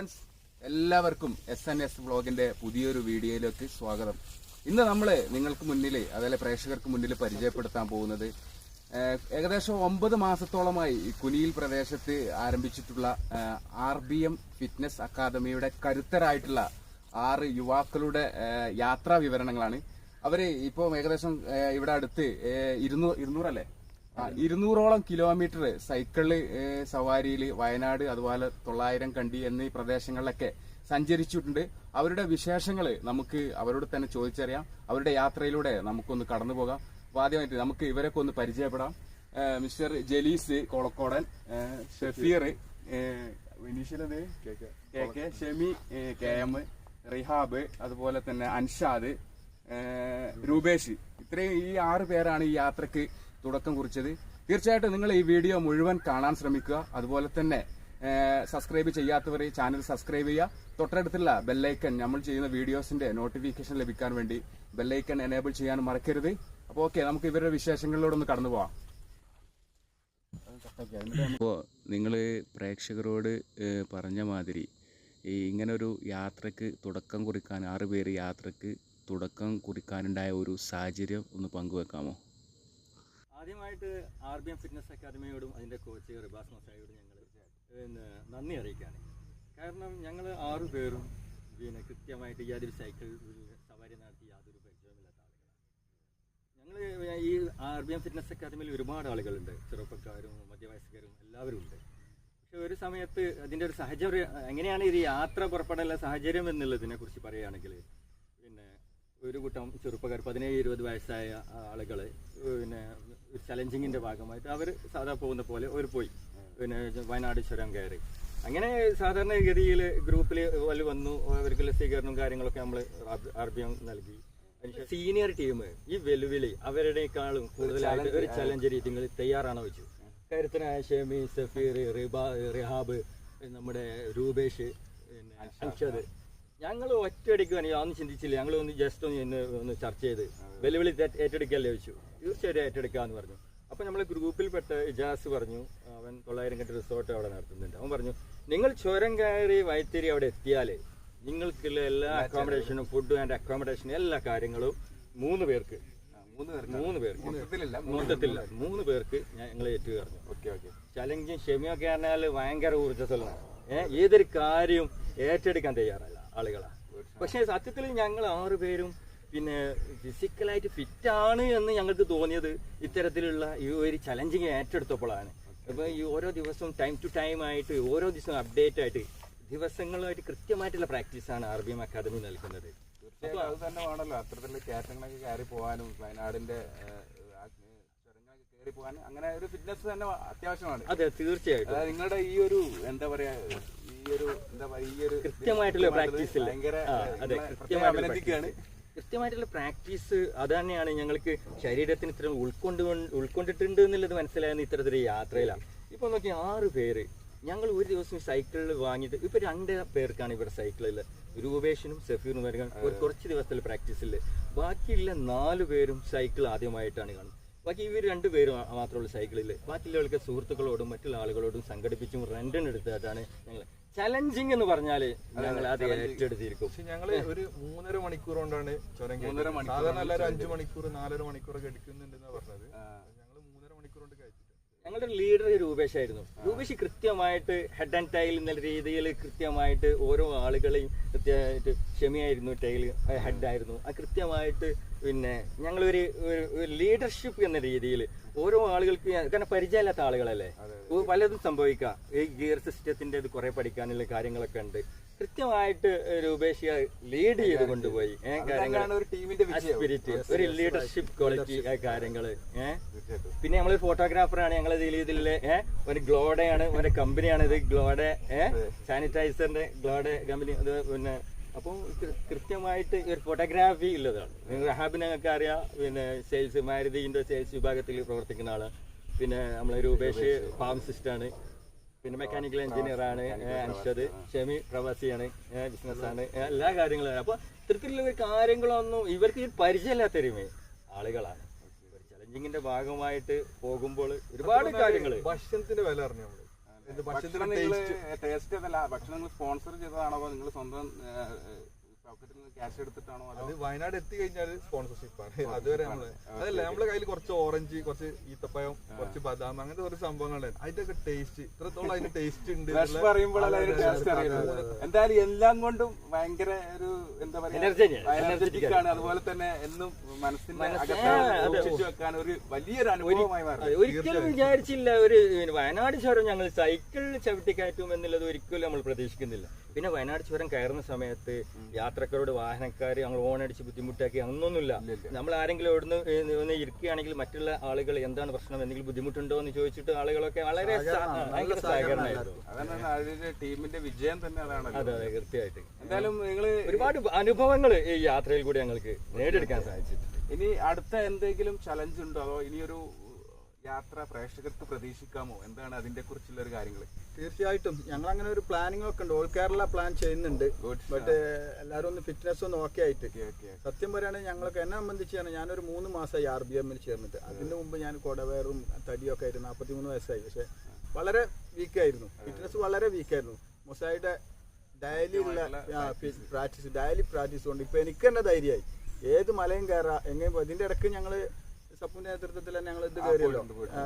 Friends എല്ലാവർക്കും S N S ബ്ലോഗിന്റെ പുതിയൊരു വീഡിയോയിലേക്ക് സ്വാഗതം. ഇന്ന് നമ്മൾ നിങ്ങൾക്ക് മുന്നിൽ അതേപോലെ പ്രേക്ഷകർക്ക് മുന്നിൽ പരിചയപ്പെടുത്താൻ പോകുന്നത് ഏകദേശം ഒമ്പത് മാസത്തോളമായി കുനിയിൽ പ്രദേശത്ത് ആരംഭിച്ചിട്ടുള്ള ആർ ബി എം ഫിറ്റ്നസ് അക്കാദമിയുടെ കരുത്തരായിട്ടുള്ള ആറ് യുവാക്കളുടെ യാത്രാ വിവരണങ്ങളാണ്. അവർ ഇപ്പോൾ ഏകദേശം ഇവിടെ അടുത്ത് ഇരുന്നൂറ് ഇരുന്നൂറല്ലേ? ഇരുന്നൂറോളം കിലോമീറ്റർ സൈക്കിൾ സവാരിയിൽ വയനാട് അതുപോലെ തൊള്ളായിരം കണ്ടി എന്നീ പ്രദേശങ്ങളിലൊക്കെ സഞ്ചരിച്ചിട്ടുണ്ട്. അവരുടെ വിശേഷങ്ങൾ നമുക്ക് അവരോട് തന്നെ ചോദിച്ചറിയാം. അവരുടെ യാത്രയിലൂടെ നമുക്കൊന്ന് കടന്നു പോകാം. അപ്പൊ ആദ്യമായിട്ട് നമുക്ക് ഇവരൊക്കെ ഒന്ന് പരിചയപ്പെടാം. മിസ്റ്റർ ജലീസ് കോളക്കോടൻ ഷഫീർ അത് K K. Shemi K M Rihab അതുപോലെ തന്നെ അൻഷാദ് രൂപേഷ്. ഇത്രയും ഈ ആറ് പേരാണ് ഈ യാത്രയ്ക്ക് തുടക്കം കുറിച്ചത്. തീർച്ചയായിട്ടും നിങ്ങൾ ഈ വീഡിയോ മുഴുവൻ കാണാൻ ശ്രമിക്കുക. അതുപോലെ തന്നെ സബ്സ്ക്രൈബ് ചെയ്യാത്തവർ ഈ ചാനൽ സബ്സ്ക്രൈബ് ചെയ്യുക. തൊട്ടടുത്തുള്ള ബെല്ലൈക്കൺ നമ്മൾ ചെയ്യുന്ന വീഡിയോസിന്റെ നോട്ടിഫിക്കേഷൻ ലഭിക്കാൻ വേണ്ടി ബെല്ലൈക്കൺ എനേബിൾ ചെയ്യാൻ മറക്കരുത്. അപ്പോൾ ഓക്കെ നമുക്ക് ഇവരുടെ വിശേഷങ്ങളിലൂടെ ഒന്ന് കടന്നു പോവാം. അപ്പോൾ നിങ്ങൾ പ്രേക്ഷകരോട് പറഞ്ഞ മാതിരി ഈ ഇങ്ങനൊരു യാത്രയ്ക്ക് തുടക്കം കുറിക്കാൻ ആറ് പേര് യാത്രയ്ക്ക് തുടക്കം കുറിക്കാനുണ്ടായ ഒരു സാഹചര്യം ഒന്ന് പങ്കുവെക്കാമോ? ആദ്യമായിട്ട് ആർ ബി എം ഫിറ്റ്നസ് അക്കാദമിയോടും അതിന്റെ കോച്ച് റിബാസ് മസായോടും ഞങ്ങൾ പിന്നെ നന്ദി അറിയിക്കുകയാണ്. കാരണം ഞങ്ങൾ ആറു പേരും പിന്നെ കൃത്യമായിട്ട് യാതൊരു സൈക്കിൾ സവാരി നടത്തി യാതൊരു പരിചയമില്ലാത്ത ആളുകളാണ്. ഞങ്ങൾ ഈ ആർ ബി എം ഫിറ്റ്നസ് അക്കാദമിയിൽ ഒരുപാട് ആളുകളുണ്ട്. ചെറുപ്പക്കാരും മധ്യവയസ്കരും എല്ലാവരും ഉണ്ട്. പക്ഷെ ഒരു സമയത്ത് അതിന്റെ ഒരു സാഹചര്യം എങ്ങനെയാണ് ഇത് യാത്ര പുറപ്പെടാനുള്ള സാഹചര്യം എന്നുള്ളതിനെ കുറിച്ച് പറയുകയാണെങ്കിൽ പിന്നെ ഒരു കൂട്ടം ചെറുപ്പക്കാർ പതിനേഴ് ഇരുപത് വയസ്സായ ആളുകൾ പിന്നെ ഒരു ചലഞ്ചിങ്ങിന്റെ ഭാഗമായിട്ട് അവർ സാധാ പോകുന്ന പോലെ അവർ പോയി. പിന്നെ വയനാട് ചുരം കയറി. അങ്ങനെ സാധാരണഗതിയിൽ ഗ്രൂപ്പിൽ വല്ല വന്നു അവർക്കുള്ള സ്വീകരണവും കാര്യങ്ങളൊക്കെ നമ്മൾ അർഭ്യം നൽകി. സീനിയർ ടീം ഈ വെല്ലുവിളി അവരുടെക്കാളും കൂടുതലായിട്ട് ഒരു ചലഞ്ച് രീതികൾ തയ്യാറാണോ വെച്ചു കരുത്തനായ ഷെമി സഫീർ റിബാ റിഹാബ് നമ്മുടെ രൂപേഷ് പിന്നെ അൻഷദ്. ഞങ്ങൾ ഒറ്റയടിക്കുകയാണ് അതൊന്നും ചിന്തിച്ചില്ല. ഞങ്ങൾ ഒന്ന് ജസ്റ്റ് ഒന്ന് ഒന്ന് ചർച്ച ചെയ്ത് വെല്ലുവിളി ഏറ്റെടുക്കല്ലേ വെച്ചു. തീർച്ചയായിട്ടും ഏറ്റെടുക്കാന്ന് പറഞ്ഞു. അപ്പോൾ നമ്മൾ ഗ്രൂപ്പിൽപ്പെട്ട ഇജാസ് പറഞ്ഞു അവൻ തൊള്ളായിരം കെട്ട് റിസോർട്ട് അവിടെ നടത്തുന്നുണ്ട്. അവൻ പറഞ്ഞു നിങ്ങൾ ചുരം കയറി വൈത്തിരി അവിടെ എത്തിയാൽ നിങ്ങൾക്കുള്ള എല്ലാ അക്കോമഡേഷനും ഫുഡ് ആൻഡ് അക്കോമഡേഷനും എല്ലാ കാര്യങ്ങളും മൂന്ന് പേർക്ക് മൂന്ന് പേർക്ക്. മൂന്ന് പേർക്ക്. മൊത്തത്തിലില്ല മൊത്തത്തില്ല മൂന്ന് പേർക്ക് ഞങ്ങൾ ഏറ്റു പറഞ്ഞു ഓക്കെ ഓക്കെ. ചലഞ്ചും ക്ഷമയൊക്കെ പറഞ്ഞാൽ ഭയങ്കര ഊർജസ്വലാണ് ഏഹ് ഏതൊരു കാര്യവും ഏറ്റെടുക്കാൻ തയ്യാറല്ല ആളുകളാണ് പക്ഷേ സത്യത്തിൽ ഞങ്ങൾ ആറ് പേരും പിന്നെ ഫിസിക്കലായിട്ട് ഫിറ്റ് ആണ് എന്ന് ഞങ്ങൾക്ക് തോന്നിയത് ഇത്തരത്തിലുള്ള ഈ ഒരു ചലഞ്ചിങ് ഏറ്റെടുത്തപ്പോഴാണ്. അപ്പൊ ഈ ഓരോ ദിവസവും ടൈം ടു ടൈം ആയിട്ട് ഓരോ ദിവസവും അപ്ഡേറ്റ് ആയിട്ട് ദിവസങ്ങളായിട്ട് കൃത്യമായിട്ടുള്ള പ്രാക്ടീസാണ് ആർ ബി എം അക്കാദമി നൽകുന്നത്. തീർച്ചയായിട്ടും അത് തന്നെ വേണമല്ലോ. അത്തരത്തിലുള്ള കയറ്റങ്ങളൊക്കെ കയറി പോകാനും വയനാടിന്റെ കയറി അങ്ങനെ ഒരു ഫിറ്റ്നസ് തന്നെ അത്യാവശ്യമാണ്. അതെ തീർച്ചയായിട്ടും. നിങ്ങളുടെ ഈ ഒരു എന്താ പറയാ ഈ ഒരു എന്താ പറയാ ഈ ഒരു കൃത്യമായിട്ടുള്ള പ്രാക്ടീസ്? ഭയങ്കര അഭിനന്ദിക്കുകയാണ്. കൃത്യമായിട്ടുള്ള പ്രാക്ടീസ് അത് തന്നെയാണ് ഞങ്ങൾക്ക് ശരീരത്തിന് ഇത്ര ഉൾക്കൊണ്ട് ഉൾക്കൊണ്ടിട്ടുണ്ട് എന്നുള്ളത് മനസ്സിലായെന്ന് ഇത്തരത്തിൽ യാത്രയിലാണ് ഇപ്പൊ നോക്കി ആറ് പേര്. ഞങ്ങൾ ഒരു ദിവസം സൈക്കിളിൽ വാങ്ങിയിട്ട് ഇപ്പൊ രണ്ട് പേർക്കാണ് ഇവരുടെ സൈക്കിളിൽ രൂപേഷനും സഫീറും വരെ ഒരു കുറച്ച് ദിവസത്തിൽ പ്രാക്ടീസിൽ ബാക്കിയുള്ള നാല് പേരും സൈക്കിൾ ആദ്യമായിട്ടാണ് കാണുന്നത്. ബാക്കി ഇവർ രണ്ടുപേരും മാത്രമുള്ള സൈക്കിളിൽ ബാക്കിയുള്ളവർക്ക് സുഹൃത്തുക്കളോടും മറ്റുള്ള ആളുകളോടും സംഘടിപ്പിച്ചും റെന്റിന് എടുത്തിട്ടാണ് ഞങ്ങൾ ചലഞ്ചിങ് എന്ന് പറഞ്ഞാൽ ഞങ്ങൾ അത്. ഏറ്റെടുത്തിരിക്കും. പക്ഷെ ഞങ്ങൾ ഒരു മൂന്നര മണിക്കൂർ കൊണ്ടാണ് ചുരം മൂന്നര മണിക്കൂർ. സാധാരണ എല്ലാവരും അഞ്ചു മണിക്കൂർ നാലര മണിക്കൂറൊക്കെ എടുക്കുന്നുണ്ടെന്നാ പറഞ്ഞത് ഞങ്ങൾ മൂന്നര മണിക്കൂർ കൊണ്ട് കയറ്റിട്ട് ഞങ്ങളുടെ ലീഡർ രൂപേഷ് ആയിരുന്നു. രൂപേഷ് കൃത്യമായിട്ട് ഹെഡ് ആൻഡ് ടൈൽ എന്ന രീതിയിൽ കൃത്യമായിട്ട് ഓരോ ആളുകളെയും കൃത്യമായിട്ട് ക്ഷമയായിരുന്നു ടൈൽ ഹെഡായിരുന്നു ആ കൃത്യമായിട്ട് പിന്നെ ഞങ്ങളൊരു ഒരു ലീഡർഷിപ്പ് എന്ന രീതിയിൽ ഓരോ ആളുകൾക്ക് കാരണം പരിചയമില്ലാത്ത ആളുകളല്ലേ? പലതും സംഭവിക്കാം. ഈ ഗിയർ സിസ്റ്റത്തിന്റെ ഇത് കുറെ പഠിക്കാനുള്ള കാര്യങ്ങളൊക്കെ ഉണ്ട്. കൃത്യമായിട്ട് രൂപേഷ് ലീഡ് ചെയ്ത് കൊണ്ടുപോയി. സ്പിരിറ്റ് ഒരു ലീഡർഷിപ്പ് ക്വാളിറ്റി കാര്യങ്ങൾ. ഏഹ് പിന്നെ നമ്മൾ ഫോട്ടോഗ്രാഫറാണ് ഞങ്ങൾ ഇതിൽ ഇതിലെ ഏഹ് ഒരു ഗ്ലോഡയാണ് ഒരു കമ്പനിയാണ് ഇത് ഗ്ലോഡ ഏഹ് സാനിറ്റൈസറിന്റെ ഗ്ലോഡ കമ്പനി അത് പിന്നെ അപ്പോൾ കൃത്യമായിട്ട് ഒരു ഫോട്ടോഗ്രാഫി ഉള്ളതാണ്. റഹാബിനെ ഞങ്ങൾക്ക് അറിയാം പിന്നെ സെയിൽസ് മാരുതിന്റെ സെയിൽസ് വിഭാഗത്തിൽ പ്രവർത്തിക്കുന്ന ആൾ. പിന്നെ നമ്മളെ രൂപേഷ് ഫാർമസിസ്റ്റ് ആണ് പിന്നെ മെക്കാനിക്കൽ എഞ്ചിനീയർ ആണ് അൻഷദ് ഷെമി പ്രവാസിയാണ് ബിസിനസ് ആണ് എല്ലാ കാര്യങ്ങളും. അപ്പൊ ഇത്തരത്തിലുള്ള കാര്യങ്ങളൊന്നും ഇവർക്ക് ഈ പരിചയമില്ലാത്തരുമേ ആളുകളാണ്. ചലഞ്ചിങ്ങിന്റെ ഭാഗമായിട്ട് പോകുമ്പോൾ ഒരുപാട് കാര്യങ്ങൾ ഭക്ഷണത്തിന്റെ വില അറിഞ്ഞു ഭക്ഷണത്തിന്റെ ഭക്ഷണത്തിന് ടേസ്റ്റ് അതല്ല ഭക്ഷണം നിങ്ങൾ സ്പോൺസർ ചെയ്തതാണോ നിങ്ങൾ സ്വന്തം അതോ? വയനാട് എത്തി കഴിഞ്ഞാൽ സ്പോൺസർഷിപ്പ് ആണ്. അതുവരെ നമ്മൾ അതല്ല നമ്മളെ കയ്യിൽ കുറച്ച് ഓറഞ്ച് കുറച്ച് ഈത്തപ്പഴം കുറച്ച് ബദാം അങ്ങനത്തെ കുറച്ച് സംഭവങ്ങളുണ്ട്. അതിന്റെയൊക്കെ ടേസ്റ്റ് ഇത്രത്തോളം അതിന്റെ ടേസ്റ്റ് ഉണ്ട് വിഷ എന്നുള്ള- പറയുമ്പോഴല്ല അതിന് ടേസ്റ്റ് അതെ. എന്തായാലും എല്ലാം കൊണ്ടും ഭയങ്കര ഒരു എന്താ പറയാ Energetic, എനർജറ്റിക് ആണ്. അതുപോലെ തന്നെ എന്നും മനസ്സിന്റെ. സൂക്ഷിച്ചു വെക്കാൻ ഒരു വലിയൊരു അനുഭവമായി മാറി. ഒരിക്കലും വിചാരിച്ചില്ല. ഒരു വയനാട് ചുരം ഞങ്ങൾ സൈക്കിളിൽ ചവിട്ടി കയറ്റും എന്നുള്ളത് ഒരിക്കലും നമ്മൾ പ്രതീക്ഷിക്കുന്നില്ല. പിന്നെ വയനാട് ചുരം കയറുന്ന സമയത്ത് യാത്രക്കാരോട് വാഹനക്കാർ ഞങ്ങൾ ഓണടിച്ച് ബുദ്ധിമുട്ടാക്കി അങ്ങനൊന്നുമില്ല. നമ്മൾ ആരെങ്കിലും ഇവിടുന്ന് ഒന്ന് ഇരിക്കുകയാണെങ്കിൽ മറ്റുള്ള ആളുകൾ എന്താണ് പ്രശ്നം എന്തെങ്കിലും ബുദ്ധിമുട്ടുണ്ടോ എന്ന് ചോദിച്ചിട്ട് ആളുകളൊക്കെ വളരെ സഹകരണമായിരുന്നു. ടീമിന്റെ വിജയം തന്നെ അതെ അതെ കൃത്യമായിട്ട്. എന്തായാലും നിങ്ങൾ ഒരുപാട് അനുഭവങ്ങൾ ഈ യാത്രയിൽ കൂടി ഞങ്ങൾക്ക് നേടിയെടുക്കാൻ സാധിച്ചിട്ടുണ്ട്. ഇനി അടുത്ത എന്തെങ്കിലും ചലഞ്ച് ഉണ്ടോ? അതോ ഇനിയൊരു യാത്ര പ്രേക്ഷകർക്ക് പ്രതീക്ഷിക്കാമോ? എന്താണ് അതിന്റെ കുറിച്ചുള്ള ഒരു കാര്യങ്ങൾ തീർച്ചയായിട്ടും. ഞങ്ങൾ അങ്ങനെ ഒരു പ്ലാനിംഗ് ഒക്കെ ഉണ്ട്. ഓൾ കേരള പ്ലാൻ ചെയ്യുന്നുണ്ട്. ബട്ട് എല്ലാവരും ഒന്ന് ഫിറ്റ്നസ് ഒന്ന് ഓക്കെ ആയിട്ട്. സത്യം പറയുകയാണെങ്കിൽ ഞങ്ങൾക്ക് എന്നെ സംബന്ധിച്ചാണ് ഞാനൊരു മൂന്ന് മാസമായി ആർ ബി എമ്മിൽ ചേർന്നിട്ട്. അതിന് മുമ്പ് ഞാൻ കൊടവേറും തടിയൊക്കെ ആയിരുന്നു. നാൽപ്പത്തി മൂന്ന് വയസ്സായി. പക്ഷെ വളരെ വീക്കായിരുന്നു ഫിറ്റ്നസ് വളരെ വീക്കായിരുന്നു മൊസായിട്ട് ഡയലി ഉള്ള പ്രാക്ടീസ് ഡയലി പ്രാക്ടീസ് കൊണ്ട് ഇപ്പൊ എനിക്ക് തന്നെ ധൈര്യമായി. ഏത് മലയും കയറാം എങ്ങനെ ഇതിന്റെ ഇടയ്ക്ക് ഞങ്ങൾ സപ്പുന്റെ നേതൃത്വത്തിൽ തന്നെ ഞങ്ങൾ ഇത് കയറിയല്ലോ. ആ,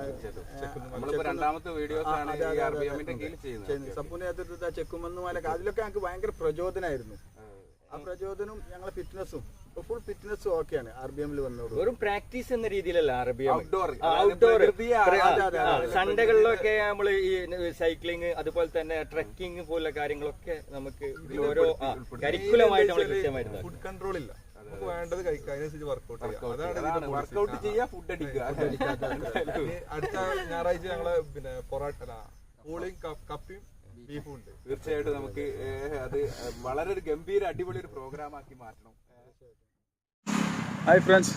രണ്ടാമത്തെ വീഡിയോസ് സപ്പുന്റെ നേതൃത്വത്തിൽ ചെക്കുമെന്ന് മലക്ക് അതിലൊക്കെ ഞങ്ങൾക്ക് ഭയങ്കര പ്രചോദനമായിരുന്നു ആ പ്രചോദനവും ഞങ്ങളെ ഫിറ്റ്നസ്സും ഫുൾ ഫിറ്റ്നസും ഓക്കെയാണ് ആർ ബി എമ്മിൽ വന്നോളൂ വെറും പ്രാക്ടീസ് എന്ന രീതിയിലല്ല ആർ ബി എം ഔട്ട്ഡോർ അതെ. സൺഡേകളിലൊക്കെ നമ്മൾ ഈ സൈക്ലിംഗ് അതുപോലെ തന്നെ ട്രക്കിംഗ് പോലുള്ള കാര്യങ്ങളൊക്കെ നമുക്ക് ഓരോ കരിക്കുലമായിട്ട് നമ്മൾ കൃത്യമായിരുന്നു ഫുഡ് കൺട്രോൾ ഇല്ല. നമുക്ക് വേണ്ടത് കഴിക്കുക അതിനനുസരിച്ച് വർക്കൗട്ട് ചെയ്യാം. അതാണ് വർക്കൗട്ട് ചെയ്യുക ഫുഡ് അടിക്കുക. അടുത്ത ഞായറാഴ്ച ഞങ്ങൾ പിന്നെ പൊറോട്ട അല്ല പൂളിയും കപ്പിയും ബീഫും ഉണ്ട്. തീർച്ചയായിട്ടും നമുക്ക് അത് വളരെ ഒരു ഗംഭീര അടിപൊളി ഒരു പ്രോഗ്രാം ആക്കി മാറ്റണം. ഹായ് ഫ്രണ്ട്സ്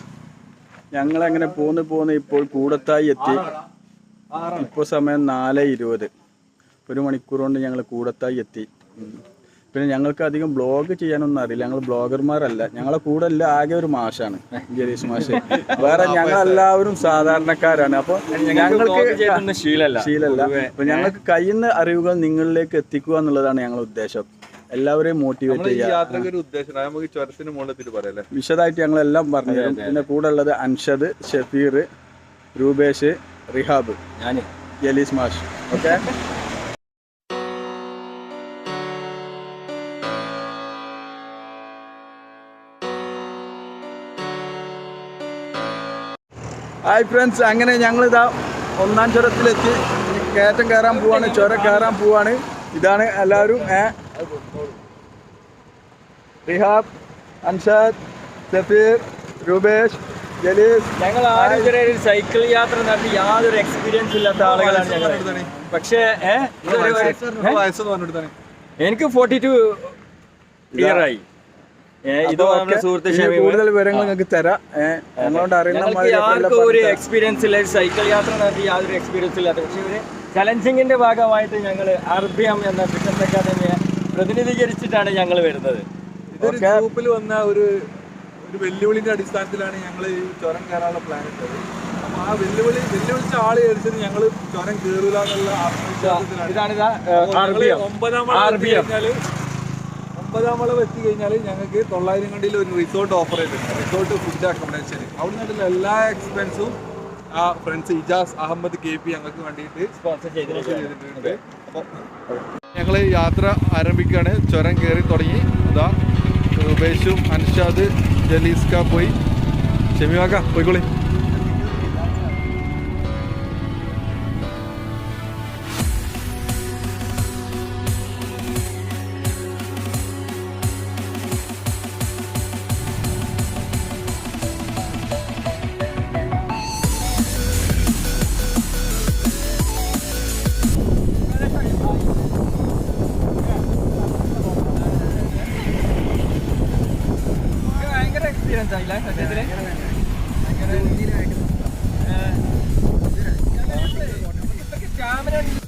ഞങ്ങൾ അങ്ങനെ പോന്ന് പോന്ന് ഇപ്പോൾ കൂടത്തായി എത്തി. ഇപ്പോൾ സമയം നാല് ഇരുപത്. ഒരു മണിക്കൂർ കൊണ്ട് ഞങ്ങൾ കൂടത്തായി എത്തി. പിന്നെ ഞങ്ങൾക്ക് അധികം ബ്ലോഗ് ചെയ്യാനൊന്നും അറിയില്ല. ഞങ്ങൾ ബ്ലോഗർമാരല്ല. ഞങ്ങളെ കൂടെ എല്ലാം ആകെ ഒരു മാഷാണ്. ജലീഷ് മാഷ്. വേറെ ഞങ്ങളെല്ലാവരും സാധാരണക്കാരാണ്. അപ്പോൾ ഞങ്ങൾക്ക് ശീലല്ല. ശീലല്ല. അപ്പൊ ഞങ്ങൾക്ക് കഴിയുന്ന അറിവുകൾ നിങ്ങളിലേക്ക് എത്തിക്കുക എന്നുള്ളതാണ് ഞങ്ങളുടെ ഉദ്ദേശം. എല്ലാവരെയും മോട്ടിവേറ്റ് നമ്മളെ വിശദമായിട്ട് ചെയ്യുക എല്ലാം പറഞ്ഞു തരും. പിന്നെ കൂടെ ഉള്ളത് അൻഷദ് ഷഫീർ രൂപേഷ് റിഹാബ്. ഞാൻ ജലീസ് മാഷ്. ഓക്കെ? ഹായ് ഫ്രണ്ട്സ് അങ്ങനെ ഞങ്ങളിതാ ഒന്നാം ചുരത്തിലെത്തി. കയറ്റം കയറാൻ പോവാണ് ചുരം കയറാൻ പോവാണ്. ഇതാണ് എല്ലാവരും റിഹാബ് അൻഷാദ് സഫീർ രൂപേഷ് ജലീസ് ഞങ്ങൾ ആരും ഇതുവരെ ഒരു സൈക്കിൾ യാത്ര നടത്തി യാതൊരു എക്സ്പീരിയൻസ് ഇല്ലാത്ത ആളുകളാണ് ഞങ്ങൾ പക്ഷേ എനിക്ക് ഫോർട്ടി ടു ഇയർ കൂടുതൽ വിവരങ്ങൾ നിങ്ങൾക്ക് തരാം. ഞങ്ങളോട് അറിയുന്ന ഒരു എക്സ്പീരിയൻസ് ഇല്ല. സൈക്കിൾ യാത്ര നടത്തി യാതൊരു എക്സ്പീരിയൻസ് ഇല്ലാത്ത. പക്ഷേ ഒരു ചലഞ്ചിങ്ങിന്റെ ഭാഗമായിട്ട് ഞങ്ങൾ അർബിയം എന്ന ഫിറ്റ്നസ് അക്കാദമിയെ പ്രതിനിധീകരിച്ചിട്ടാണ് ഞങ്ങൾ വരുന്നത്. ഇതൊരു ഗ്രൂപ്പിൽ വന്ന ഒരു ഒരു വെല്ലുവിളിന്റെ അടിസ്ഥാനത്തിലാണ് ഞങ്ങൾ ഈ ചുരം കയറാനുള്ള പ്ലാൻ ഇട്ടത്. അപ്പൊ ആ വെല്ലുവിളി വെല്ലുവിളിച്ച ആൾ കയറിച്ചത് ഞങ്ങൾ ചുരം കയറൂല എന്നുള്ള ആത്മവിശ്വാസത്തിലാണ്. ഒമ്പതാം കഴിഞ്ഞാൽ വളം എത്തി കഴിഞ്ഞാൽ ഞങ്ങൾക്ക് തൊള്ളായിരം കണ്ടിയിൽ ഒരു റിസോർട്ട് ഓഫർ ചെയ്തിട്ടുണ്ട്. റിസോർട്ട് ഫുഡ് അക്കോമഡേഷൻ അവിടെ നിന്നുള്ള എല്ലാ എക്സ്പെൻസും ആ friends Ijas Ahammad K P ഞങ്ങൾക്ക് വേണ്ടിയിട്ട് സ്പോൺസർ ചെയ്തിട്ടുണ്ട്. ചെയ്തിട്ടുണ്ട്. അപ്പോൾ ഞങ്ങൾ യാത്ര ആരംഭിക്കുകയാണ് ചുരം കയറി തുടങ്ങി. അതാ ഉപേഷും അൻഷാദ് ജലീസ്ക പോയി. ഷെമിവാക്ക പോയിക്കോളി.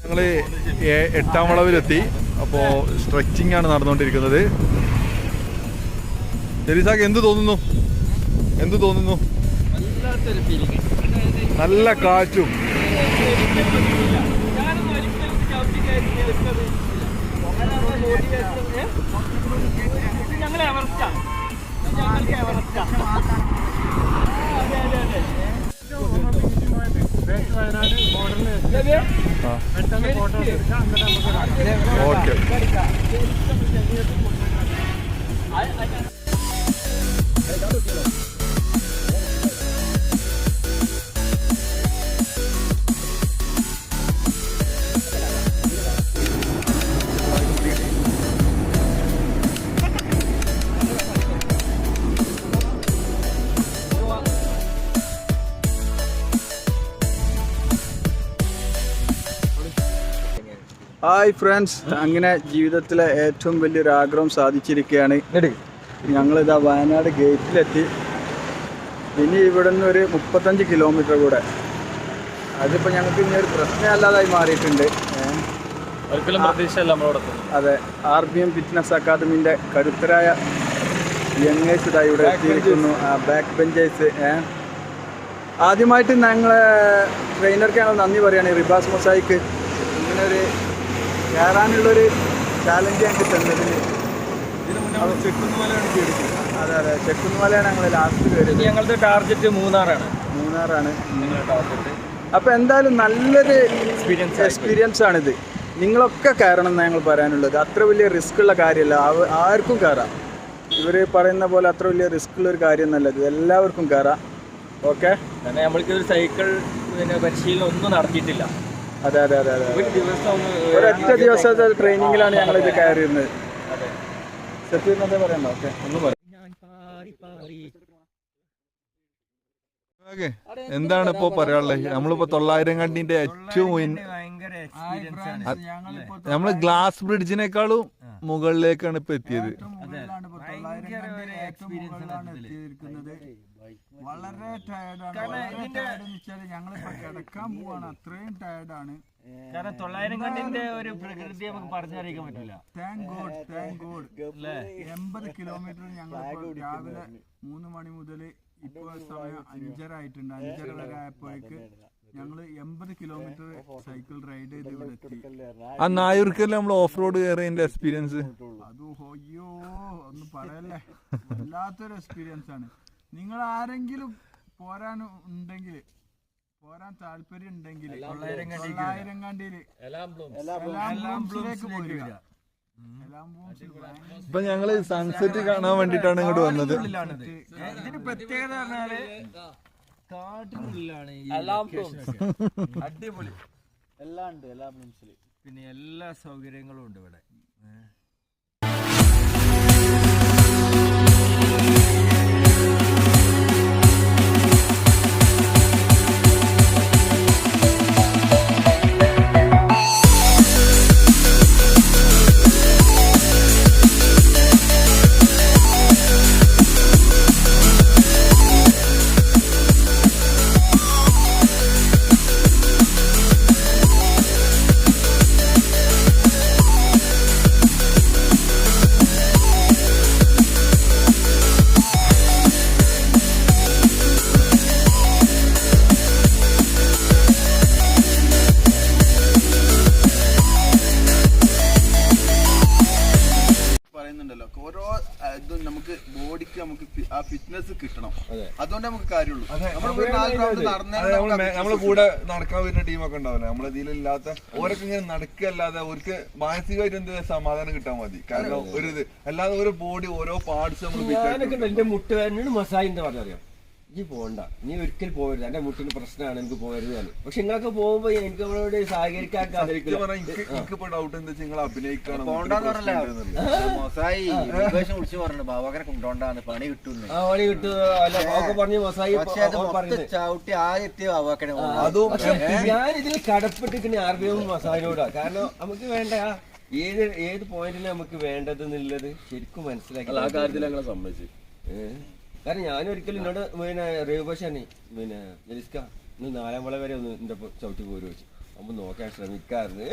ഞങ്ങൾ എട്ടാം വളവിലെത്തി. അപ്പോൾ സ്ട്രെച്ചിങ് ആണ് നടന്നുകൊണ്ടിരിക്കുന്നത്. ജലീസാക്ക് എന്ത് തോന്നുന്നു? എന്ത് തോന്നുന്നു? നല്ല കാറ്റും. ഞങ്ങൾ എവറസ്റ്റാ ഞങ്ങൾക്ക് എവറസ്റ്റാ ഹായ് ഫ്രണ്ട്സ് അങ്ങനെ ജീവിതത്തിലെ ഏറ്റവും വലിയൊരു ആഗ്രഹം സാധിച്ചിരിക്കുകയാണ്. ഞങ്ങളിതാ വയനാട് ഗേറ്റിലെത്തി. ഇനി ഇവിടെ നിന്ന് ഒരു മുപ്പത്തഞ്ച് കിലോമീറ്റർ കൂടെ. അതിപ്പോൾ ഞങ്ങൾക്ക് ഇനി ഒരു പ്രശ്നമല്ലാതായി മാറിയിട്ടുണ്ട്. ഒരിക്കലും പ്രതീക്ഷയല്ല അതെ ആർ ബി എം ഫിറ്റ്നസ് അക്കാദമിന്റെ കരുത്തരായ യങ്ങേഴ്സ് ഇതാ ഇവിടെ എത്തിയിരിക്കുന്നു. ബാക്ക് ബെഞ്ചേഴ്സ് ആദ്യമായിട്ട് ഞങ്ങളെ ട്രെയിനർക്ക് ഞങ്ങൾ നന്ദി പറയുകയാണ് റിബാസ് മൊസായിക്ക്. ഇങ്ങനെ ഒരു കയറാനുള്ളൊരു ചാലഞ്ച് ഞങ്ങൾക്ക് തന്നതിന് അതെ അതെ. ചെക്കുന്നുമലയാണ് ഞങ്ങൾ ലാസ്റ്റ് കയറിയത് ഞങ്ങളുടെ ടാർഗറ്റ് മൂന്നാറാണ്. മൂന്നാറാണ്. അപ്പോൾ എന്തായാലും നല്ലൊരു എക്സ്പീരിയൻസ് എക്സ്പീരിയൻസ് ആണിത്. നിങ്ങളൊക്കെ കയറണം എന്നാണ് ഞങ്ങൾ പറയാനുള്ളത്. അത്ര വലിയ റിസ്ക് ഉള്ള കാര്യമല്ല ആർക്കും കയറാം. ഇവർ പറയുന്ന പോലെ അത്ര വലിയ റിസ്ക് ഉള്ള ഒരു കാര്യമൊന്നുമല്ല ഇത് എല്ലാവർക്കും കയറാം. ഓക്കെ കാരണം നമ്മൾക്ക് ഒരു സൈക്കിൾ പിന്നെ പരിശീലനം ഒന്നും നടത്തിയിട്ടില്ല. അതെ അതെ അതെ അതെ ഒരൊറ്റ ദിവസത്തെ ട്രെയിനിങ്ങിലാണ് ഞങ്ങൾ ഇത് കയറിയിരുന്നത്. പറയണ്ട ഓക്കെ ഒന്ന് എന്താണ് ഇപ്പോ പറയാനുള്ളത് നമ്മളിപ്പോ തൊള്ളായിരം കണ്ടിന്റെ ഏറ്റവും ഉയൻ- എക്സ്പീരിയൻസ് ആണ്. നമ്മൾ ഗ്ലാസ് ബ്രിഡ്ജിനേക്കാളും മുകളിലേക്കാണ് ഇപ്പൊ എത്തിയത്. ഇതിൽ. വളരെ ടയർഡാണ് ഞങ്ങളിപ്പോ കിടക്കാൻ പോവാണ്. അത്രയും ടയർഡാണ് കാരണം തൊള്ളായിരം കണ്ടിന്റെ ഒരു പ്രകൃതി നമുക്ക് പറഞ്ഞറിയിക്കാൻ പറ്റില്ല താങ്ക് ഗോഡ് താങ്ക് ഗോഡ് എൺപത് കിലോമീറ്റർ ഞങ്ങൾ രാവിലെ മൂന്ന് മണി മുതൽ ഇപ്പോൾ സമയം അഞ്ചര ആയിട്ടുണ്ട്. അഞ്ചര വരെ ആയപ്പോഴേക്ക് ഞങ്ങൾ എൺപത് കിലോമീറ്റർ സൈക്കിൾ റൈഡ് ചെയ്ത് ഇവിടെ എത്തി ആ നായൂർക്കല്ലേ നമ്മൾ ഓഫ് റോഡ് കയറിയതിന്റെ എക്സ്പീരിയൻസ് അത് ഹൊയ്യോ ഒന്നും പറയല്ലേ. വല്ലാത്തൊരു എക്സ്പീരിയൻസ് ആണ്. നിങ്ങൾ ആരെങ്കിലും പോരാൻ ഉണ്ടെങ്കിൽ പോരാൻ താല്പര്യം ഉണ്ടെങ്കിൽ തൊള്ളായിരം കണ്ടിയിൽ പോരുക. ഇപ്പൊ ഞങ്ങൾ സൺസെറ്റ് കാണാൻ വേണ്ടിട്ടാണ് ഇങ്ങോട്ട് വന്നത്. ഇതിന് പ്രത്യേകത പറഞ്ഞാൽ കാട്ടിനുള്ളിലാണ്. അടിപൊളി. എല്ലാം ഉണ്ട് എല്ലാ ബ്ലൂംസിൽ പിന്നെ എല്ലാ സൗകര്യങ്ങളും ഉണ്ട് ഇവിടെ. ഫിറ്റ്നസ് കിട്ടണം. അതുകൊണ്ട് നമുക്ക് കാര്യമുള്ളൂ. നമ്മളെ കൂടെ നടക്കാൻ വരുന്ന ടീമൊക്കെ ഉണ്ടാവില്ല? നമ്മളെ ഇതിലില്ലാത്ത ഓരൊക്കെ ഇങ്ങനെ നടക്കല്ലാതെ അവർക്ക് മാനസികമായിട്ട് എന്ത് സമാധാനം കിട്ടാൻ മതി. കാരണം ഒരു ഇത് അല്ലാതെ ഒരു ബോഡി ഓരോ പാർട്സ് നമ്മൾ. എന്റെ മുട്ടുകാരനോട് മസാജിന്റെ പറഞ്ഞറിയാം? നീ പോണ്ട. നീ ഒരിക്കൽ പോകരുത് എന്റെ മുട്ടിന് പ്രശ്നമാണ് എനിക്ക് പോകരുത് പക്ഷെ നിങ്ങളൊക്കെ പോകുമ്പോ എനിക്ക് അവളോട് സഹകരിക്കാൻ പറഞ്ഞു ഡൗട്ട് എന്താ നിങ്ങൾ അഭിനയിക്കണം മൊസായി പണി കിട്ടുന്നു. പറഞ്ഞ് ചവിട്ടി ആദ്യത്തെ ബാബാക്കനെ അതും ഞാൻ ഇതിൽ കടപ്പെട്ടിരിക്കുന്ന ആർബിയും മൊസായിനോടാ കാരണം നമുക്ക് വേണ്ട. ഏത് ഏത് പോയിന്റിലാണ് നമുക്ക് വേണ്ടത് എന്നുള്ളത് ശരിക്കും മനസ്സിലാക്കി ആ കാര്യത്തിൽ ഞങ്ങളെ സമ്മതിച്ചു. കാരണം ഞാൻ ഒരിക്കലും എന്നോട് പിന്നെ റേബോഷാണ് പിന്നെ ജലിസ്ക ഇന്ന് നാലാം വള വരെ ഒന്ന് എന്റെ ചവിട്ടി പോരു വെച്ചു അപ്പൊ നോക്കാൻ ശ്രമിക്കാറുണ്ട്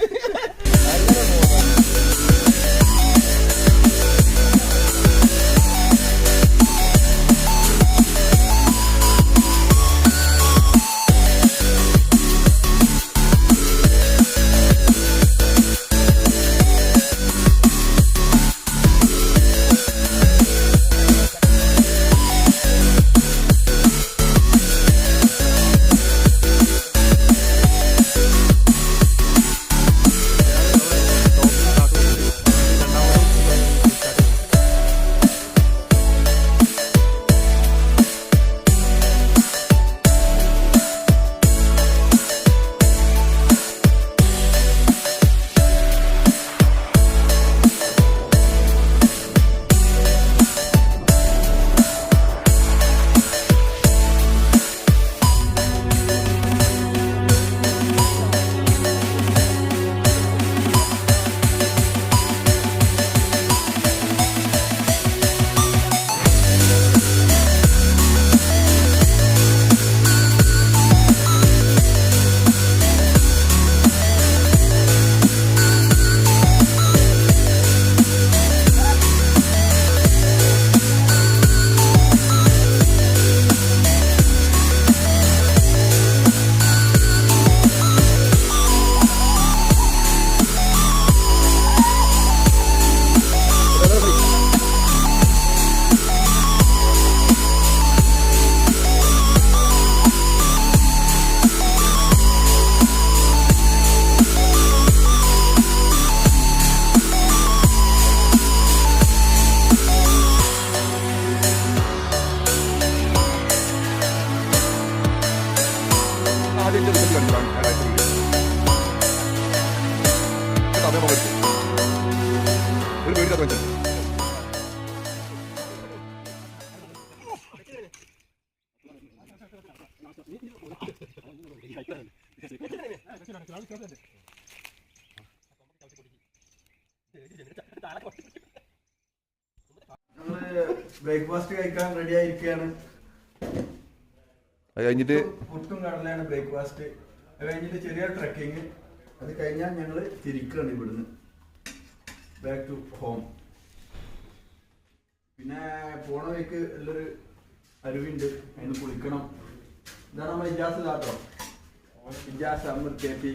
ബ്രേക്ക്ഫാസ്റ്റ് കഴിക്കാൻ റെഡി ആയിരിക്കുകയാണ് അത് കഴിഞ്ഞിട്ട് പുട്ടും കടലയാണ് ബ്രേക്ക്ഫാസ്റ്റ്. അത് കഴിഞ്ഞിട്ട് ചെറിയ ട്രക്കിങ് അത് കഴിഞ്ഞാൽ ഞങ്ങൾ തിരിക്കുകയാണ് ഇവിടുന്ന്. ബാക്ക് ടു ഹോം പിന്നെ പോണ വഴിക്ക് നല്ലൊരു അരുവിണ്ട്. അതിന് കുളിക്കണം. ഇതാണ് നമ്മൾ ഇജാസ് കാട്ടോ ഇജാസ് അമർ കെ പി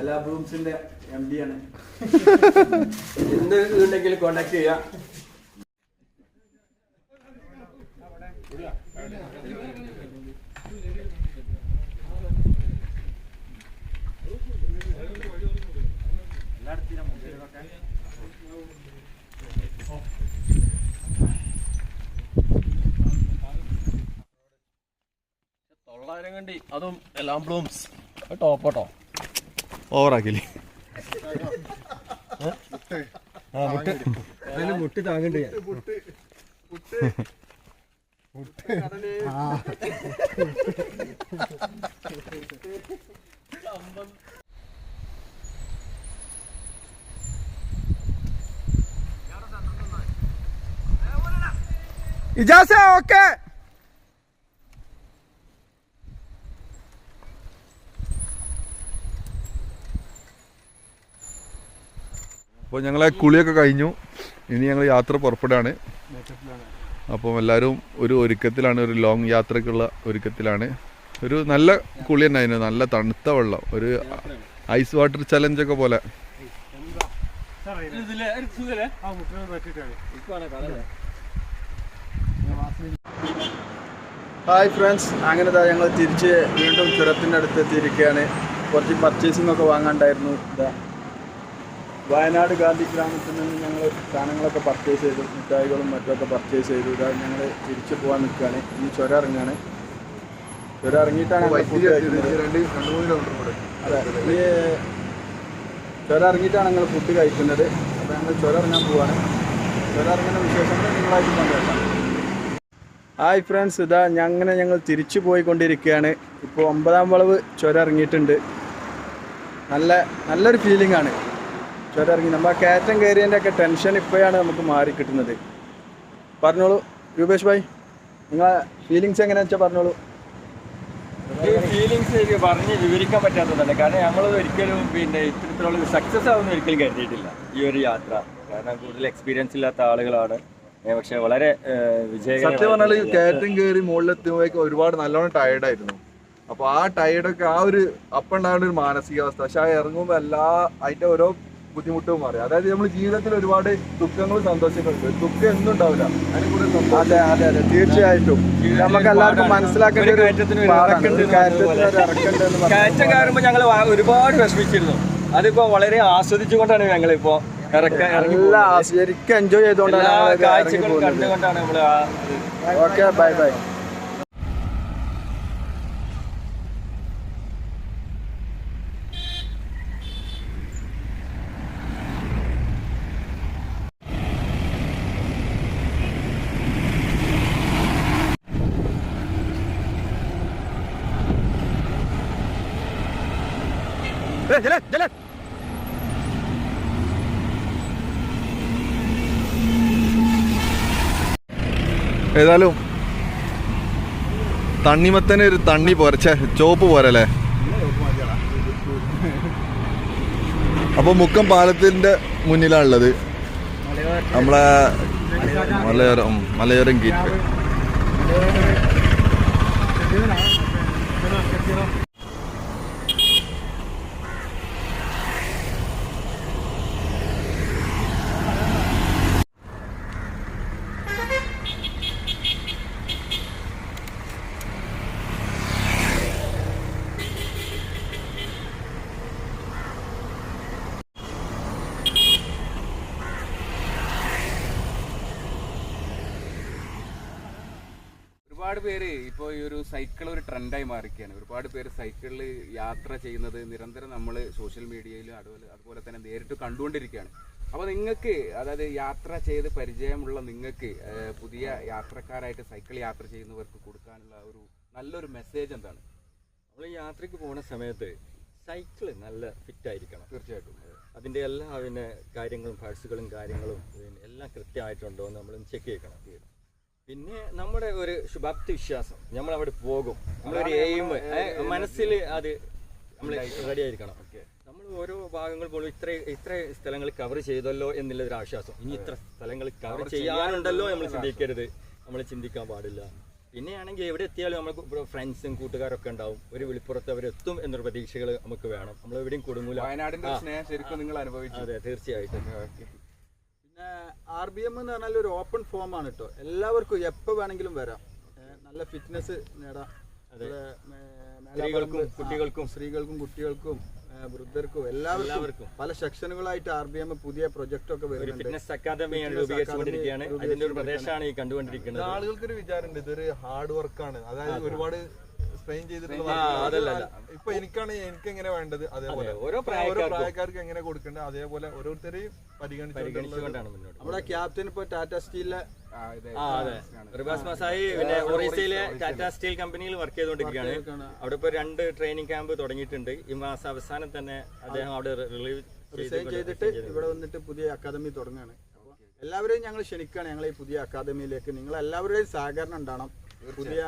എല്ലാ ബ്ലൂംസിന്റെ എം ഡി ആണ് എന്ത് ഉണ്ടെങ്കിലും കോണ്ടാക്ട് ചെയ്യാം. തൊള്ളായിരം കണ്ടി. അതും എല്ലാം ബ്ലൂംസ് ടോപ്പ് കേട്ടോ ഓവറാക്കില്ലേ അതിന് മുട്ടി. താങ്ങണ്ട് ഞാൻ. ഇജാസ ഓക്കെ. അപ്പോൾ ഞങ്ങളെ കുളിയൊക്കെ കഴിഞ്ഞു. ഇനി ഞങ്ങൾ യാത്ര പുറപ്പെടുകയാണ് അപ്പം എല്ലാവരും ഒരു ഒരുക്കത്തിലാണ് ഒരു ലോങ് യാത്രയ്ക്കുള്ള ഒരുക്കത്തിലാണ്. ഒരു നല്ല കുളി അതിന് നല്ല തണുത്ത വെള്ളം. ഒരു ഐസ് വാട്ടർ ചലഞ്ച് ഒക്കെ പോലെ. ഹായ് ഫ്രണ്ട്സ് അങ്ങനെ ഞങ്ങൾ തിരിച്ച് വീണ്ടും ചുരത്തിന്റെ അടുത്ത് എത്തിയിരിക്കുകയാണ്. കുറച്ച് പർച്ചേസിംഗ് ഒക്കെ വാങ്ങാണ്ടായിരുന്നു ഇതാ വയനാട് ഗാന്ധി ഗ്രാമത്തിൽ നിന്ന് ഞങ്ങൾ സാധനങ്ങളൊക്കെ പർച്ചേസ് ചെയ്തു മിഠായികളും മറ്റൊക്കെ പർച്ചേസ് ചെയ്തു. ഇതാ ഞങ്ങൾ തിരിച്ചു പോകാൻ നിൽക്കുകയാണ് ഈ ചുരം ഇറങ്ങുകയാണ് ചുരം ഇറങ്ങിയിട്ടാണ്. അതെ. ഈ ചുരം ഇറങ്ങിയിട്ടാണ് ഞങ്ങൾ ഫുഡ് കഴിക്കുന്നത്. അപ്പോൾ ഞങ്ങൾ ചുരം ഇറങ്ങാൻ പോവാണ്. ചുരം ഇറങ്ങുന്ന വിശേഷങ്ങൾ നിങ്ങളായിട്ട് പങ്കുവെക്കാം. ഹായ് ഫ്രണ്ട്സ് ഇതാ അങ്ങനെ ഞങ്ങൾ തിരിച്ചു പോയിക്കൊണ്ടിരിക്കുകയാണ്. ഇപ്പോൾ ഒമ്പതാം വളവ് ചുരം ഇറങ്ങിയിട്ടുണ്ട്. നല്ല നല്ലൊരു ഫീലിംഗ് ആണ്. ചുരം ഇറങ്ങി നമ്മൾ ആ കയറ്റം കയറിയതിന്റെ ഒക്കെ ടെൻഷൻ ഇപ്പോഴാണ് നമുക്ക് മാറി കിട്ടുന്നത്. പറഞ്ഞോളൂ രൂപേഷ് ഭായ് നിങ്ങൾ ഫീലിങ്സ് എങ്ങനെയാണെന്ന് വെച്ചാൽ പറഞ്ഞോളൂ. ഫീലിങ്സ് എനിക്ക് പറഞ്ഞ് വിവരിക്കാൻ പറ്റാത്തതല്ല? കാരണം ഞങ്ങൾ ഒരിക്കലും പിന്നെ ഇത്തരത്തിലുള്ള സക്സസ് ആവുമെന്ന് ഒരിക്കലും കരുതിയിട്ടില്ല ഈ ഒരു യാത്ര. കാരണം കൂടുതൽ എക്സ്പീരിയൻസ് ഇല്ലാത്ത ആളുകളാണ്. പക്ഷെ വളരെ സത്യം പറഞ്ഞാൽ കയറ്റം കയറി മുകളിലെത്തുമ്പോഴേക്കും ഒരുപാട് നല്ലോണം ടയർഡായിരുന്നു അപ്പൊ ആ ടയർഡൊക്കെ ആ ഒരു അപ്പ് ഉണ്ടാകുന്ന ഒരു മാനസികാവസ്ഥ. പക്ഷെ ആ ഇറങ്ങുമ്പോൾ എല്ലാ അതിന്റെ ഓരോ ബുദ്ധിമുട്ടും മാറി. അതായത് നമ്മൾ ജീവിതത്തിൽ ഒരുപാട് ദുഃഖങ്ങളും സന്തോഷങ്ങളുണ്ട് ദുഃഖം എന്നും ഉണ്ടാവില്ല. അതെ അതെ അതെ. തീർച്ചയായിട്ടും. നമുക്ക് എല്ലാവർക്കും മനസ്സിലാക്കേണ്ട ഒരു കയറ്റം കയറുമ്പോൾ ഞങ്ങൾ ഒരുപാട് വിഷമിച്ചിരുന്നു. അതിപ്പോ വളരെ ആസ്വദിച്ചുകൊണ്ടാണ് ഞങ്ങൾ ഇപ്പോ ശരിക്കും എൻജോയ് ചെയ്തോണ്ടാണ് കണ്ടുകൊണ്ടാണ് നമ്മൾ ഓക്കെ ബൈ ബൈ. തണ്ണിമത്തന് ഒരു തണ്ണി പോരെ ഛെ, ചോപ്പ് പോരല്ലേ? അപ്പൊ മുക്കം പാലത്തിന്റെ മുന്നിലാണുള്ളത്. നമ്മളെ മലയോരം മലയോരം ഗേറ്റ് ഒരുപാട് ഒരുപാട് പേര് ഇപ്പോൾ ഈ ഒരു സൈക്കിൾ ഒരു ട്രെൻഡായി മാറിക്കുകയാണ് ഒരുപാട് പേര് സൈക്കിളിൽ യാത്ര ചെയ്യുന്നത് നിരന്തരം നമ്മൾ സോഷ്യൽ മീഡിയയിലും അതുപോലെ അതുപോലെ തന്നെ നേരിട്ട് കണ്ടുകൊണ്ടിരിക്കുകയാണ്. അപ്പോൾ നിങ്ങൾക്ക് അതായത് യാത്ര ചെയ്ത് പരിചയമുള്ള നിങ്ങൾക്ക് പുതിയ യാത്രക്കാരായിട്ട് സൈക്കിൾ യാത്ര ചെയ്യുന്നവർക്ക് കൊടുക്കാനുള്ള ഒരു നല്ലൊരു മെസ്സേജ് എന്താണ്? നമ്മൾ യാത്രയ്ക്ക് പോകുന്ന സമയത്ത് സൈക്കിൾ നല്ല ഫിറ്റ് ആയിരിക്കണം. തീർച്ചയായിട്ടും. അതിന്റെ എല്ലാ പിന്നെ കാര്യങ്ങളും പാഴ്സുകളും കാര്യങ്ങളും എല്ലാം കൃത്യമായിട്ടുണ്ടോ എന്ന് നമ്മൾ ചെക്ക് ചെയ്യണം പിന്നെ നമ്മുടെ ഒരു ശുഭാപ്തി വിശ്വാസം. നമ്മൾ അവിടെ പോകും. നമ്മളൊരു എയിം മനസ്സിൽ അത് നമ്മൾ റെഡി ആയിരിക്കണം നമ്മൾ ഓരോ ഭാഗങ്ങൾ പോലും ഇത്ര ഇത്ര സ്ഥലങ്ങൾ കവർ ചെയ്തല്ലോ എന്നുള്ള ഒരു ആശ്വാസം. ഇനി ഇത്ര സ്ഥലങ്ങൾ കവർ ചെയ്യാനുണ്ടല്ലോ നമ്മൾ ചിന്തിക്കരുത്. നമ്മൾ ചിന്തിക്കാൻ പാടില്ല. പിന്നെയാണെങ്കിൽ എവിടെ എത്തിയാലും നമുക്ക് ഫ്രണ്ട്സും കൂട്ടുകാരൊക്കെ ഉണ്ടാവും. ഒരു വിളിപ്പുറത്ത് അവരെത്തും എന്നൊരു പ്രതീക്ഷകൾ നമുക്ക് വേണം. നമ്മൾ എവിടെയും കൊടുങ്ങൂല. വയനാടിന്റെ സ്നേഹം ശരിക്കും നിങ്ങൾ അനുഭവിച്ചു അതെ തീർച്ചയായിട്ടും. പിന്നെ ആർ ബി എം എന്ന് പറഞ്ഞാൽ ഒരു ഓപ്പൺ ഫോം ആണ് കേട്ടോ എല്ലാവർക്കും എപ്പോൾ വേണമെങ്കിലും വരാം. നല്ല ഫിറ്റ്നസ് നേടാം. സ്ത്രീകൾക്കും കുട്ടികൾക്കും. സ്ത്രീകൾക്കും കുട്ടികൾക്കും വൃദ്ധർക്കും എല്ലാവർക്കും. പല സെക്ഷനുകളായിട്ട് ആർ ബി എം പുതിയ പ്രൊജക്ട് ഒക്കെ ഫിറ്റ്നസ് അക്കാദമിയാണ് Fitness രൂപീകരിച്ചുകൊണ്ടിരിക്കുകയാണ് academy അതിന്റെ ഒരു പ്രദേശമാണ് ഈ കണ്ടുകൊണ്ടിരിക്കുന്നത്. ആളുകൾക്ക് ഒരു വിചാരമുണ്ട് ഇതൊരു ഹാർഡ് വർക്കാണ് അതായത് ഒരുപാട് സ്ട്രെയിൻ ചെയ്തിട്ടുള്ള. അതല്ല, ഇപ്പൊ എനിക്കാണ് എനിക്ക് എങ്ങനെ വേണ്ടത്? അതേപോലെ. ഓരോ ഓരോ പ്രായക്കാർക്ക്. എങ്ങനെ കൊടുക്കേണ്ടത്? അതേപോലെ ഓരോരുത്തരെയും പരിഗണിച്ചുകൊണ്ടാണ് മുന്നോട്ട് നമ്മുടെ ക്യാപ്റ്റൻ ഇപ്പൊ ടാറ്റ സ്റ്റീലിലെ റിബാസ് മസായി പിന്നെ ഒറീസയിലെ ടാറ്റ സ്റ്റീൽ കമ്പനിയിൽ വർക്ക് ചെയ്തുകൊണ്ടിരിക്കുകയാണ്. അവിടെ ഇപ്പൊ രണ്ട് ട്രെയിനിങ് ക്യാമ്പ് തുടങ്ങിയിട്ടുണ്ട്. ഈ മാസം അവസാനം തന്നെ അദ്ദേഹം അവിടെ റിലീവ് റിസൈൻ ചെയ്തിട്ട് ഇവിടെ വന്നിട്ട് പുതിയ അക്കാദമി തുടങ്ങുകയാണ്. എല്ലാവരെയും ഞങ്ങൾ ക്ഷണിക്കുകയാണ്. ഞങ്ങൾ ഈ പുതിയ അക്കാദമിയിലേക്ക് നിങ്ങൾ എല്ലാവരുടെയും സഹകരണം ഉണ്ടാവണം. പുതിയ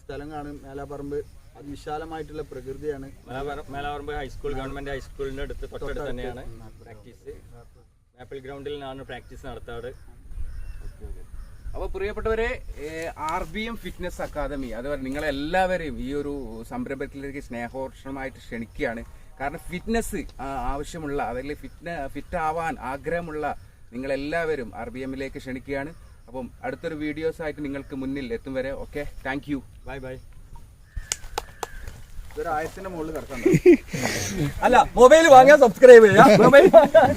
സ്ഥലം കാണും. മേലാപ്പറമ്പ് അതിവിശാലമായിട്ടുള്ള പ്രകൃതിയാണ്. മേലാപറമ്പ് ഹൈസ്കൂൾ ഗവൺമെന്റ് ഹൈസ്കൂളിന്റെ അടുത്ത് തൊട്ടടുത്ത് തന്നെയാണ് പ്രാക്ടീസ് ആപ്പിൾ ഗ്രൗണ്ടിൽ നിന്നാണ് പ്രാക്ടീസ് നടത്താറ്. അപ്പോൾ പ്രിയപ്പെട്ടവരെ R B M fitness academy അതുപോലെ നിങ്ങളെല്ലാവരെയും ഈ ഒരു സംരംഭത്തിലേക്ക് സ്നേഹോഷമായിട്ട് ക്ഷണിക്കുകയാണ്. കാരണം ഫിറ്റ്നസ് ആവശ്യമുള്ള അതിൽ ഫിറ്റ്ന ഫിറ്റ് ആവാൻ ആഗ്രഹമുള്ള നിങ്ങളെല്ലാവരും ആർ ബി എമ്മിലേക്ക് ക്ഷണിക്കുകയാണ്. അപ്പം അടുത്തൊരു വീഡിയോസ് ആയിട്ട് നിങ്ങൾക്ക് മുന്നിൽ എത്തും വരെ okay thank you bye bye ഇതൊരു ആയിരത്തിന്റെ മുകളിൽ കിടക്കണം അല്ല മൊബൈൽ വാങ്ങാൻ സബ്സ്ക്രൈബ് ചെയ്യാം.